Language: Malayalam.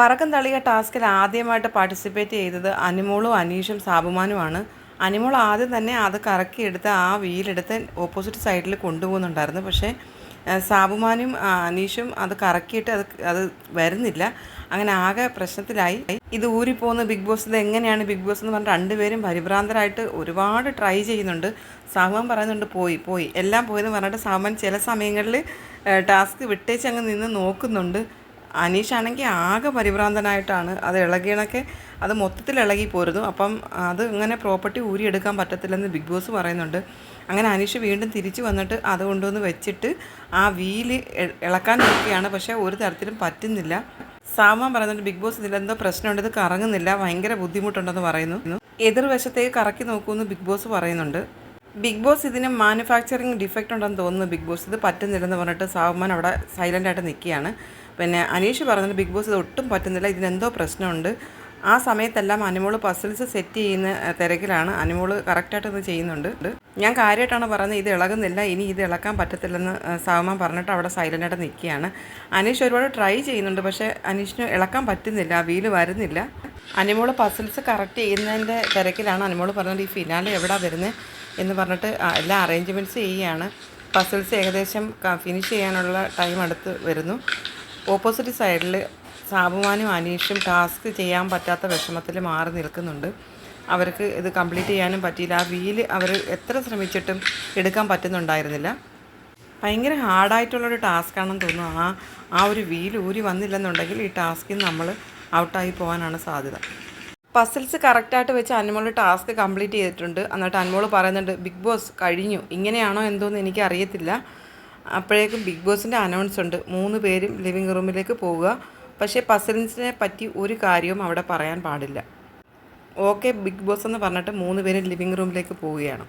പറക്കം തളിയ ടാസ്കിൽ ആദ്യമായിട്ട് പാർട്ടിസിപ്പേറ്റ് ചെയ്തത് അനിമോളും അനീഷും സാബുമാനുമാണ്. അനിമോൾ ആദ്യം തന്നെ അത് കറക്കിയെടുത്ത് ആ വീലെടുത്ത് ഓപ്പോസിറ്റ് സൈഡിൽ കൊണ്ടുപോകുന്നുണ്ടായിരുന്നു. പക്ഷേ സാബുമാനും അനീഷും അത് കറക്കിയിട്ട് അത് അത് വരുന്നില്ല. അങ്ങനെ ആകെ പ്രശ്നത്തിലായി. ഇത് ഊരിപ്പോകുന്ന ബിഗ് ബോസ് ഇത് എങ്ങനെയാണ് ബിഗ് ബോസ് എന്ന് പറഞ്ഞാൽ രണ്ടുപേരും പരിഭ്രാന്തരായിട്ട് ഒരുപാട് ട്രൈ ചെയ്യുന്നുണ്ട്. സാഹുമാൻ പറയുന്നുണ്ട് പോയി പോയി. എല്ലാം പോയെന്ന് പറഞ്ഞിട്ട് സാഹുമാൻ ചില സമയങ്ങളിൽ ടാസ്ക് വിട്ടേച്ച് അങ്ങ് നിന്ന് നോക്കുന്നുണ്ട്. അനീഷാണെങ്കിൽ ആകെ പരിഭ്രാന്തനായിട്ടാണ്. അത് ഇളകിയണക്കെ അത് മൊത്തത്തിൽ ഇളകി പോരുന്നു. അപ്പം അത് ഇങ്ങനെ പ്രോപ്പർട്ടി ഊരിയെടുക്കാൻ പറ്റത്തില്ലെന്ന് ബിഗ് ബോസ് പറയുന്നുണ്ട്. അങ്ങനെ അനീഷ് വീണ്ടും തിരിച്ചു വന്നിട്ട് അത് കൊണ്ടുവന്ന് വെച്ചിട്ട് ആ വീൽ ഇളക്കാൻ നോക്കിയാണ് പക്ഷേ ഒരു തരത്തിലും പറ്റുന്നില്ല. സാമാൻ പറയുന്നുണ്ട് ബിഗ് ബോസ് ഇതിലെന്തോ പ്രശ്നമുണ്ട്. ഇത് കറങ്ങുന്നില്ല. ഭയങ്കര ബുദ്ധിമുട്ടുണ്ടെന്ന് പറയുന്നു. എതിർവശത്തേക്ക് കറക്കി നോക്കുമെന്ന് ബിഗ് ബോസ് പറയുന്നുണ്ട്. ബിഗ് ബോസ് ഇതിന് മാനുഫാക്ചറിങ് ഡിഫക്റ്റ് ഉണ്ടെന്ന് തോന്നുന്നു ബിഗ് ബോസ്. ഇത് പറ്റുന്നില്ലെന്ന് പറഞ്ഞിട്ട് സാവുമാൻ അവിടെ സൈലന്റ് ആയിട്ട് നിൽക്കുകയാണ് പിന്നെ അനീഷ് പറഞ്ഞത് ബിഗ് ബോസ് ഇത് ഒട്ടും പറ്റുന്നില്ല. ഇതിനെന്തോ പ്രശ്നമുണ്ട്. ആ സമയത്തെല്ലാം അനിമോൾ പസിൽസ് സെറ്റ് ചെയ്യുന്ന തിരക്കിലാണ്. അനിമോൾ കറക്റ്റായിട്ട് ഇത് ചെയ്യുന്നുണ്ട്. ഞാൻ കാര്യമായിട്ടാണ് പറയുന്നത് ഇത് ഇളകുന്നില്ല. ഇനി ഇത് ഇളക്കാൻ പറ്റത്തില്ലെന്ന് സാവുമാൻ പറഞ്ഞിട്ട് അവിടെ സൈലന്റായിട്ട് നിൽക്കുകയാണ് അനീഷ് ഒരുപാട് ട്രൈ ചെയ്യുന്നുണ്ട്. പക്ഷേ അനീഷിന് ഇളക്കാൻ പറ്റുന്നില്ല. വീൽ വരുന്നില്ല. അനിമോൾ പസിൽസ് കറക്റ്റ് ചെയ്യുന്നതിന്റെ തിരക്കിലാണ് അനിമോൾ പറഞ്ഞത് ഈ ഫിനാലെ എവിടെ വരുന്നത് എന്ന് പറഞ്ഞിട്ട് എല്ലാ അറേഞ്ച്മെന്റ്സ് ചെയ്യുകയാണ്. പസിൽസ് ഏകദേശം ഫിനിഷ് ചെയ്യാനുള്ള ടൈം അടുത്ത് വരുന്നു. ഓപ്പോസിറ്റ് സൈഡിൽ സാബുമാനും അനീഷും ടാസ്ക് ചെയ്യാൻ പറ്റാത്ത വിഷമത്തിൽ മാറി നിൽക്കുന്നുണ്ട്. അവർക്ക് ഇത് കംപ്ലീറ്റ് ചെയ്യാനും പറ്റിയില്ല. ആ വീൽ അവർ എത്ര ശ്രമിച്ചിട്ടും എടുക്കാൻ പറ്റുന്നുണ്ടായിരുന്നില്ല. ഭയങ്കര ഹാർഡായിട്ടുള്ളൊരു ടാസ്ക്കാണെന്ന് തോന്നുന്നു. ആ ആ ഒരു വീൽ ഊരി വന്നില്ലെന്നുണ്ടെങ്കിൽ ഈ ടാസ്കിൽ നമ്മൾ ഔട്ടായി പോകാനാണ് സാധ്യത. പസിൽസ് കറക്റ്റായിട്ട് വെച്ച് അനിമോൾ ടാസ്ക് കംപ്ലീറ്റ് ചെയ്തിട്ടുണ്ട്. എന്നിട്ട് അനുമോൾ പറയുന്നുണ്ട് ബിഗ് ബോസ് കഴിഞ്ഞു. ഇങ്ങനെയാണോ എന്തോന്ന് എനിക്ക് അറിയത്തില്ല. അപ്പോഴേക്കും ബിഗ് ബോസിന്റെ അനൗൺസ് ഉണ്ട്. മൂന്ന് പേരും ലിവിങ് റൂമിലേക്ക് പോവുക. പക്ഷേ പസിൽസിനെ പറ്റി ഒരു കാര്യവും അവിടെ പറയാൻ പാടില്ല. ഓക്കെ ബിഗ് ബോസ് എന്ന് പറഞ്ഞിട്ട് മൂന്ന് പേരും ലിവിങ് റൂമിലേക്ക് പോവുകയാണ്.